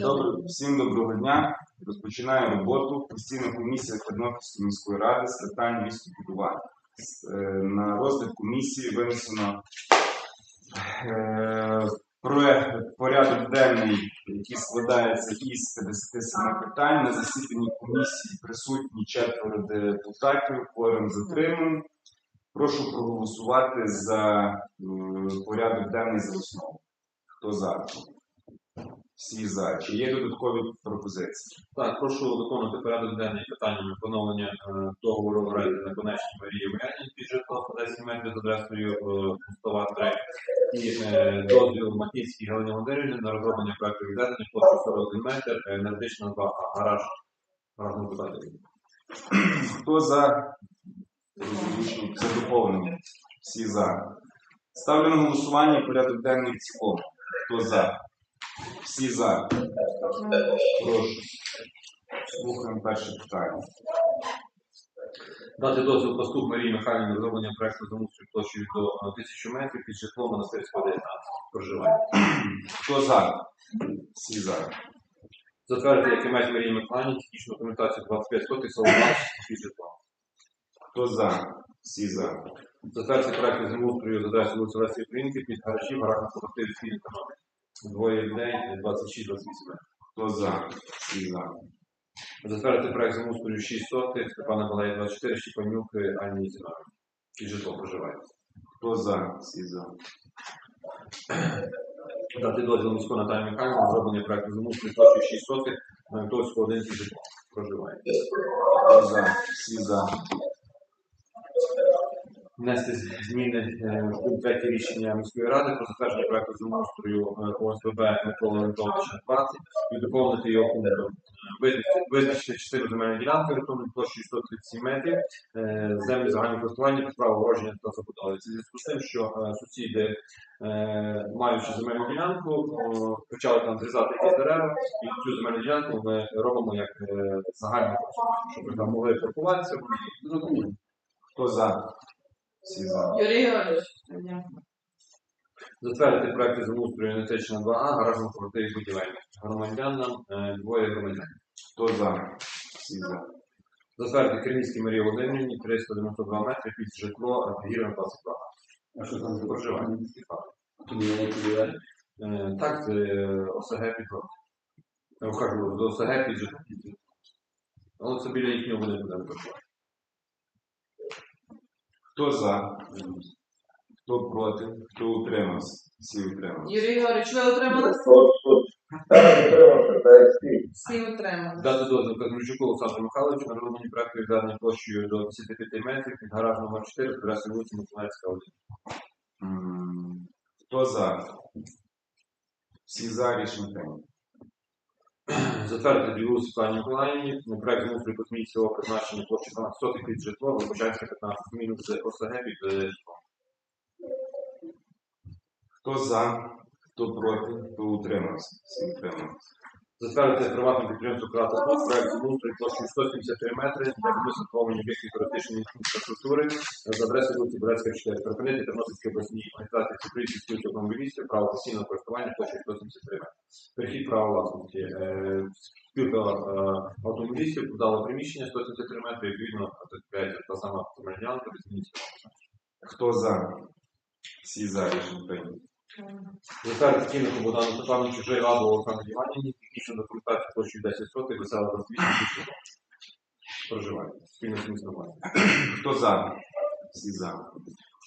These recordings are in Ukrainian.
Добре, всім доброго дня. Розпочинаю роботу постійна комісія Тернопільської міської ради з питань містобудування. Е, На розгляд комісії винесено е, проект порядок денний, який складається із 57 питань. На засіданні комісії присутні четверо депутатів, кворум затриманий. Прошу проголосувати за е, порядок денний за основу. Хто за? Всі за. Чи є додаткові пропозиції? Так, прошу виконувати порядок денний питаннями поновлення е, договору оренди на конечній Марії Євгенії під житло по 10 метрів з адресою е, Мостова 3 і е, дозвіл Матінській Галині Володимирівні на розроблення проекту відведення площі 41 метр, е, енергетична 2 гараж. Гаражного питання. Хто за за доповнення? Всі за. Ставлю на голосування порядок денний в цілому. Хто за? Всі за. Прошу. Слухаємо перше питання. Дати дозвіл поступ Марії Михайлівні на розроблення проекту замустрою площею до е, 1000 метрів під житло монастирського 19 проживання. Хто за? Всі за. Затвердити якимось Марії Михайлівні технічну документацію 25 сотих Малич під житло. Хто за? Всі за. Затвердити проекти землеустрою з адресою вулиці Лесі Українки під гаражі, гаражних колективів економіки. Двоє людей, 26-28 метрів. Хто за? Всі за. Затвердити проект землеустрою 6 сотих, Степана Балея 24, Щепанюк, Ані Зінович. Під житло проживає. Хто за? Всі за. Дати дозвіл міського Наталії Михайлівні на зроблення проекту землеустрою площею 6 сотих, Монтовського 1 під житло проживає. Хто за? Всі за. Внести зміни е, в пункт 3 рішення міської ради про затвердження проекту землеустрою е, ОСББ Микола Анатолійовича 20 і доповнити його пунктом. Е, визначити- частину земельної ділянки орієнтовною площею 137 метрів, е, землі загального користування право огородження та забудови. Це зв'язку з тим, що е, сусіди, е, маючи земельну ділянку, почали там зрізати якісь дерева, і цю земельну ділянку ми робимо як е, загальне щоб ви там могли паркуватися. Хто за? Всі за. Юрій Георгійович. Затвердити проекти землеустрою енергетична 2А, гаражно квартирі будівельних. Громадянам е, двоє громадян. Хто за? Всі за. Затвердити Кремлівській Марії Володимирівні 392 метри під житло Гірна 22. А що там за Проживання. Тобі не поділяє? Е, Так, це е, ОСГ під рот. Я кажу, до ОСГ під житло. Але це біля їхнього будинку не проживає. Хто за? Хто проти? Хто утримався? Всі утрималися. Юрій Георгійович, ви утримались? Всі утримались. Дати дозвіл Казмірчуку Олександру Михайловичу на розроблення проекту відведення площею до 55 метрів під гараж номер 4 з адресою вулиці Миколаївська 1. Хто за? Всі за рішення прийнято. Затвердити Білу Світлані Миколаївні на проект землеустрою космічного призначення площі 12 сотих від житло, Лобачанська 15 мінус з ОСГ під е. Хто за? Хто проти? Хто утримався? Всі утрималися. Затвердити приватне підприємство Крата Плюс проект землеустрою площею 173 метри для об'єктів туристичної інфраструктури з адресою вулиці Бурецька 4. Припинити Тернопільській обласній організації Всеукраїнської спілки автомобілістів право постійного користування площею 173 метри. Перехід права власності. Е, Спілка е, автомобілістів подала приміщення 173 метри, відповідно, та сама ділянка без. Хто за? Всі за рішення прийнято. Затвердити Кіннику Богдану Степановичу раду Олександру Іванівні, технічну документацію площею 10 сотих, весела 28 тисяч проживання. Спільно з містом Хто за? Всі за.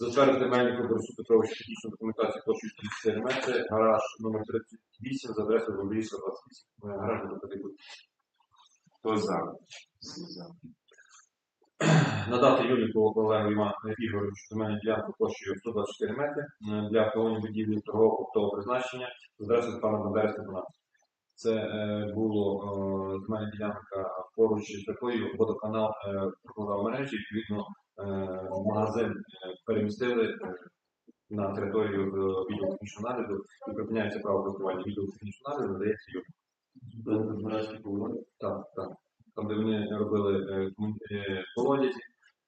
Затвердити Мельнику Борису Петровичу технічну документацію площею 34 метри, гараж номер 38 з адресою Володимирська 28. Е, Гараж не потрібен. Хто за? Всі за. Надати Юліку Олегу Ігоровичу земельну ділянку площею 124 метри для обслуговування будівлі торгового оптового призначення з адресою пана Бандерська 12. Це е, було е, земельна ділянка поруч з якою водоканал е, прокладав мережі, відповідно магазин перемістили на територію відділу технічного нагляду і припиняється право користування відділу технічного нагляду, надається йому. Так, так. Там, де вони робили колодязі,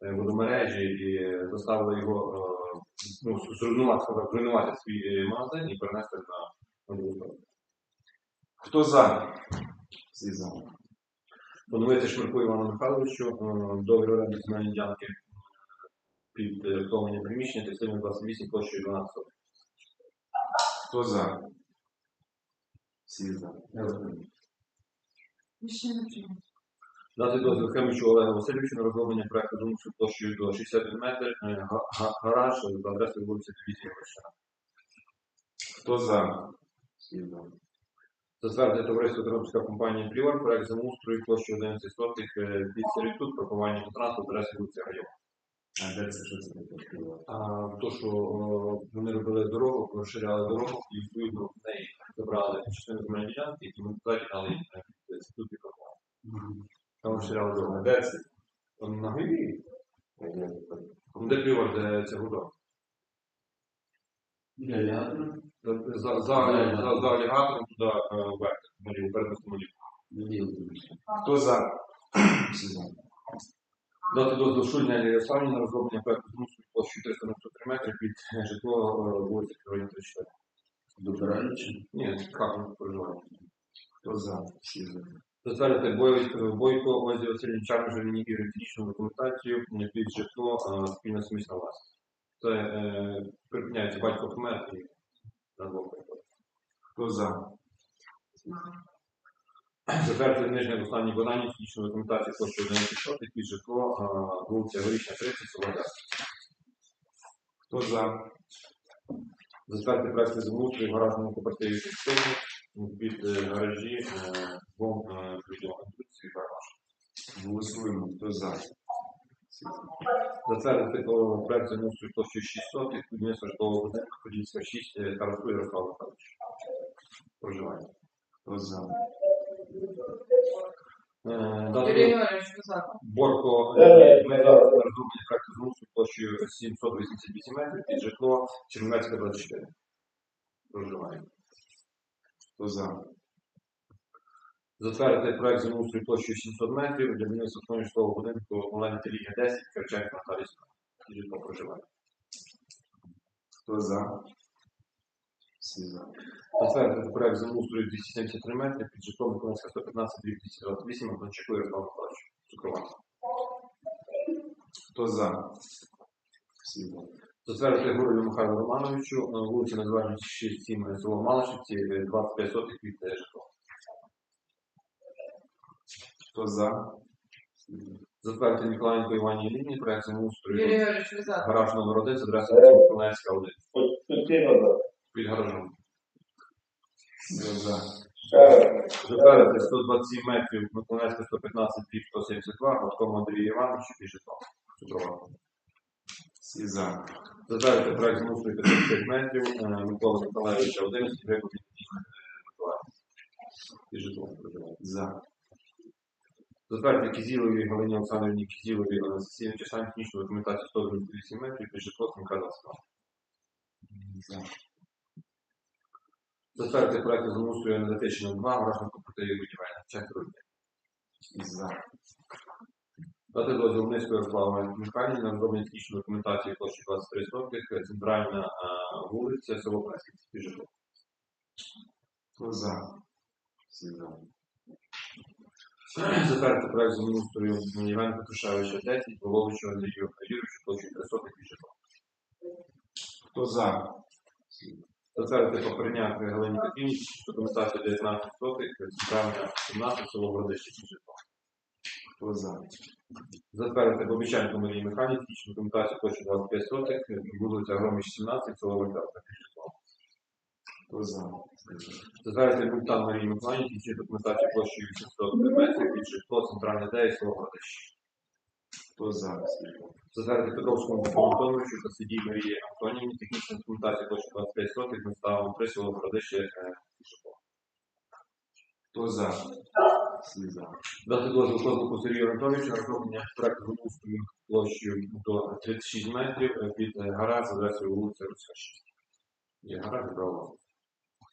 водомережі і заставили його ну, зруйнувати, зруйнувати свій магазин і перенести на, на сторону. Хто за? Всі за. Поновити Шмирку Івану Михайловичу е, договір оренди земельної ділянки під е, приміщення 3728 площею 12. Хто за? Всі за. Рішення не прийнято. Дати дозвіл Хемичу Олегу Васильовичу на розроблення проекту зумусу площею до 61 метр, е, га- га- гараж за адресою вулиці Дивізії Грошина. Хто за? Всі за. Затвердити товариство Тернопільська компанія Пріор, проект землеустрою площею 11 сотих е, під сервітут, паркування транспорту, адреси вулиці Гайова. А де це що це таке? А то, що о, вони робили дорогу, розширяли дорогу і відповідно в неї забрали частину земельної ділянки, які ми туди дали е, під і паркування. Там розширяли дорогу. Де це? На Гайві. Де Пріор, де це будова. Лягатора? За, за, за, за, алігатором туди е, вверх, наліво, перед мостом. Хто за? Всі за. Дати дозвіл Шульня Ярославні на розроблення проекту змусу площею 393 метри під е, житло е, вулиці Кривої 34. Добираючи. Ні, як ми проживаємо. Хто за? Всі за. Затвердити Бойко Бойко Озі Васильович Чармежеві і технічну документацію е, під житло е, спільно сумісна власність. Це е, припиняється батько помер на приходить. Хто за? Затвердити нижнє останнє виконання технічної документації площі 11 сотих під житло е, вулиця Горішня 30, село Ляс. Хто за? Затвердити проекти землеустрою в гаражному кооперативі частині під е, гаражі е, двом е. Голосуємо. Хто за? Всі за. Затвердити о, проект землеустрою площею 6 сотих, будівництво житлового будинку, Подільська 6, е, Тарасу Ярослав Михайлович. Проживання. Е, ви за. Борко е, ми на розроблення проекту землеустрою площею 788 метрів під житло Чернівецька 24. Проживання. Хто за? Затвердити проект землеустрою площею 700 метрів для будівництва житлового будинку онлайн Лінія 10, Кравченко Наталія і житло проживання. Хто за? Всі за. Затвердити проект землеустрою 273 метри під житлом Миколаївська 115 228 Антончику Ярославу Михайловичу. Цукрова. Хто за? Всі за. Затвердити Гуролю Михайлу Романовичу, вулиця Незалежності 67 село Малишівці, е, 25 сотих від е, житло. Хто за? Затвердити Миколаєнко Івані Лінії, проект Юрій Георгійович, ви за. гараж номер 1 з адресою Миколаївська 1. Постійно Під гаражом. Всі за. Затвердити 127 метрів Миколаївська 115 під 172, Гладкому Андрію Івановичу і житло. Цукрова. Всі за. Затвердити проект землеустрою 55 метрів е, Микола Миколаївича 11, Греку Миколаївська. І житло. За. Затвердити Кізілові Галині Олександрівні Кізілові на сесійну часам технічну документацію 198 метрів під житло Сміка 22. За. Затвердити проект землеустрою енергетичного 2, гаражного кооперативі будівельних. Четверо людей. За. Дати дозвіл низької Ярослава Михайлівни на розроблення технічної документації площі 23 сотих, центральна е, вулиця, село Преське, під житло. За? Всі за. Затвердити проект землеустрою Євгена Петрушевича 10, Воловичу Андрію Юрійовичу, площі 3 сотих під житло. Хто за? Затвердити попередня Галині Петрівні, документацію 19 сотих, центральна 17, село Городище, під житло. Хто за? Затвердити Бобіченко Марії Механі, документацію площі 25 сотих, вулиця Громіч 17, село житло. Хто за? Затвердити Бультан Марії Михайлівні, технічну документацію площею 800 метрів, під житло, центральне ДЕ, село Городище. Хто за? За. Затвердити Петровському Антоновичу та Сидій Марії Антонівні, технічну документацію площі 25 сотих, ми ставимо 3 село Городище, е. Хто за? Всі за. Дати дозвіл Козлику Сергію Анатолійовичу на розроблення проекту землеустрою площею до 36 метрів під е, гараж з адресою вулиця Руська 6. Є гараж, право.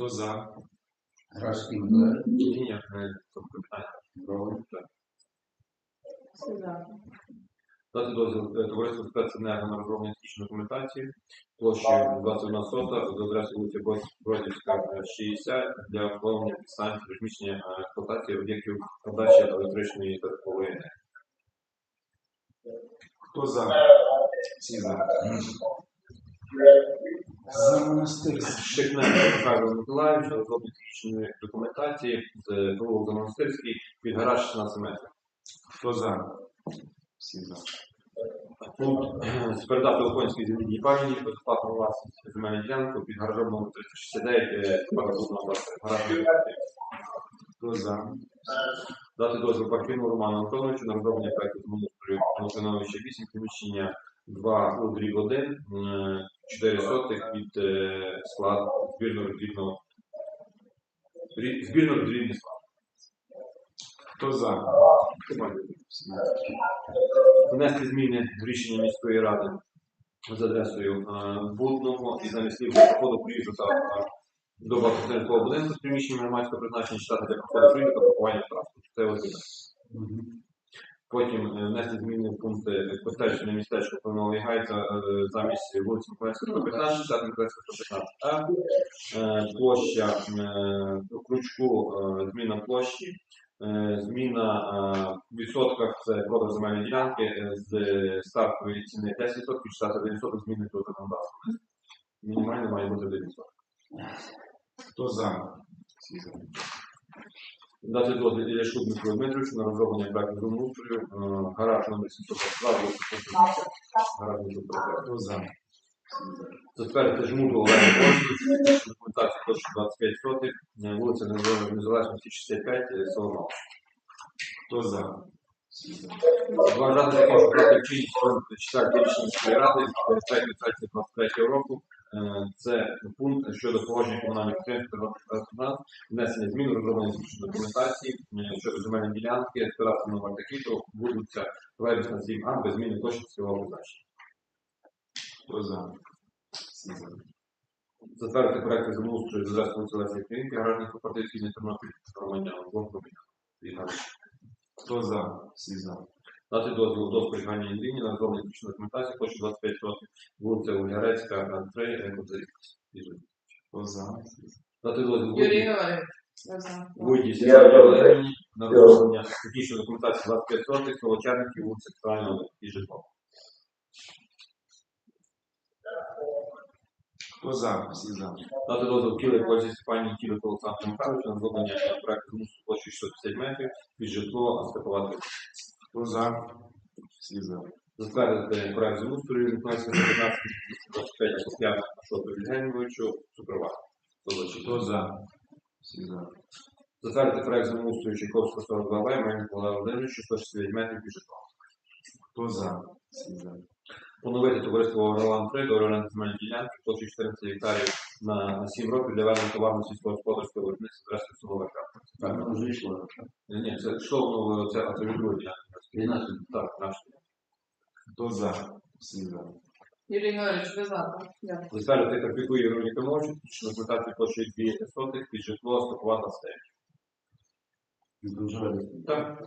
Хто за? Гражський двері. Лінія, е, тобто питання. Брови. Всі за. Дати дозвіл е, товариству спеценерго на розроблення технічної документації площею 21 сота за адресою вулиці Бродівська, е, 60 для встановлення підстанції розміщення е, експлуатації об'єктів подачі електричної та теплової енергії. Хто за? Всі за. За монастирський. Шикненко Михайло Миколаївич на розроблення технічної документації з за монастирський під гараж 16 метрів. Хто за? Всі за. Пункт передати Луконській землі пам'яті безоплатну власність земельної ділянки під гаражом номер 369 е, парадутного гаражної Хто за? Дати дозвіл Парфіну Роману Антоновичу на розроблення проекту землеустрою Лукановича 8, приміщення 2 у дріб 1, 4 сотих від е, склад збірного дрібного збірного дрібний склад. Хто за? Внести зміни в рішення міської ради з адресою е, Будного і замість слів проходу приїзду та е, до багатоповерхового будинку з приміщенням громадського призначення читати для проходу приїзду та паркування транспорту. Це таке. Потім е, внести зміни в пункти котеджне містечко Павлова Гайця е, замість вулиці Миколаївська 115, читати Миколаївська 115 А. Е, Площа у крючку е, зміна площі. Зміна в відсотках це продаж земельної ділянки з стартової ціни 10%, читати 1% зміни до законодавства. Мінімально має бути 1%. Хто за? Всі за. Дати дозвіл Ілляшку Дмитру Дмитровичу на розроблення проекту землеустрою, е, гараж номер 722, вулиця гараж номер 145. Хто за? Затвердити документацію площі 25 сотих, е, вулиця Незалежності 65, е, село Мало. Хто за? Вважати також проти чинність четвертої рішення міської ради 23 року. Е, Це пункт щодо погодження комунальних підприємств та внесення змін розроблення технічної документації е, щодо земельної ділянки з терасом номер такий, то будуться Вересна 7 а без зміни площі цілого призначення. Хто за? Затвердити проекти землеустрою з адресою вулиці Лесі Українки, гаражних кооператив «Східний Тернопіль» громадян, двох громадян. Хто за? Всі за. Дати дозвіл до зберігання лінії на розроблення технічної документації площі 25 років, вулиця Ульгарецька, 3, Екозарік. Хто за? Дати дозвіл Юрій Георгійович. Ви за. Войді Сергій Валерійовні на розроблення технічної документації 25 років, Солочерників, вулиця Центрального і житло. Хто за? Всі за. Дати дозвіл Кілик Ользі Степані Кілик Олександру Михайловичу на розроблення проекту мусу площі 650 метрів під житло Степова 30. Хто за? Всі за. Затвердити проект землеустрою Миколаївська 19 25 Соф'яна Шоту. Хто за? Всі за. Затвердити проект землеустрою Чайковського 42 В, Мельник Олег Володимировичу, 169 метрів під. Хто за? Всі за. Поновити товариство Орлан 3 до оренди земельної ділянки площі 14 гектарів на 7 років для ведення товарно сільськогосподарського виробництва зрештою Соловика. Так, воно вже йшло. Ні, це йшло це, а це від другої ділянки. 12. Так, наш. Хто за? Всі за. Юрій Георгійович, ви за. так? Дякую. Затвердити Карпіку Євроні Тимовичу, технічну документацію площі 2 сотих під житло стопова 29. Дуже Так.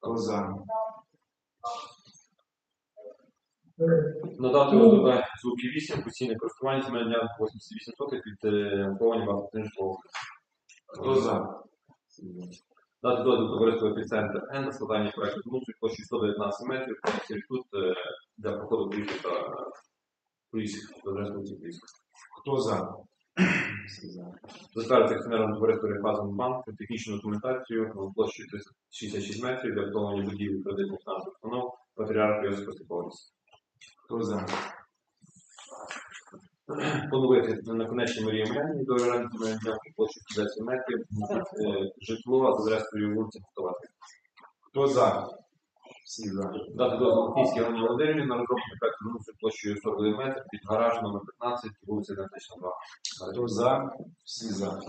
Хто за? Надати ОСБ звуки 8, постійне користування земельної ділянки 88 сотих під е, повні багатотижного. Хто за? Дати дозвіл товариству епіцентр Н на складання проекту змусу площі 119 метрів, тут е, для проходу приїзду та адресної приїзду. Хто за? Затвердити акціонерному товариству Рейфазен банк технічну документацію на площі 366 метрів для обслуговування будівлі кредитних фінансових установ Йосипа Степановича. Хто за? Поновити на наконечній Марії Мельні до оренди земельної ділянки площі 10 метрів, е, житло з адресою вулиця Готувати. Хто за? Всі за. Дати дозвіл Київській Галині Володимирівні на розробку проекту вулиці площею 41 метр під гараж номер 15, вулиця Енергетична 2. Хто за? Всі за.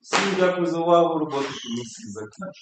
Всім дякую за увагу. Роботу комісії закінчено.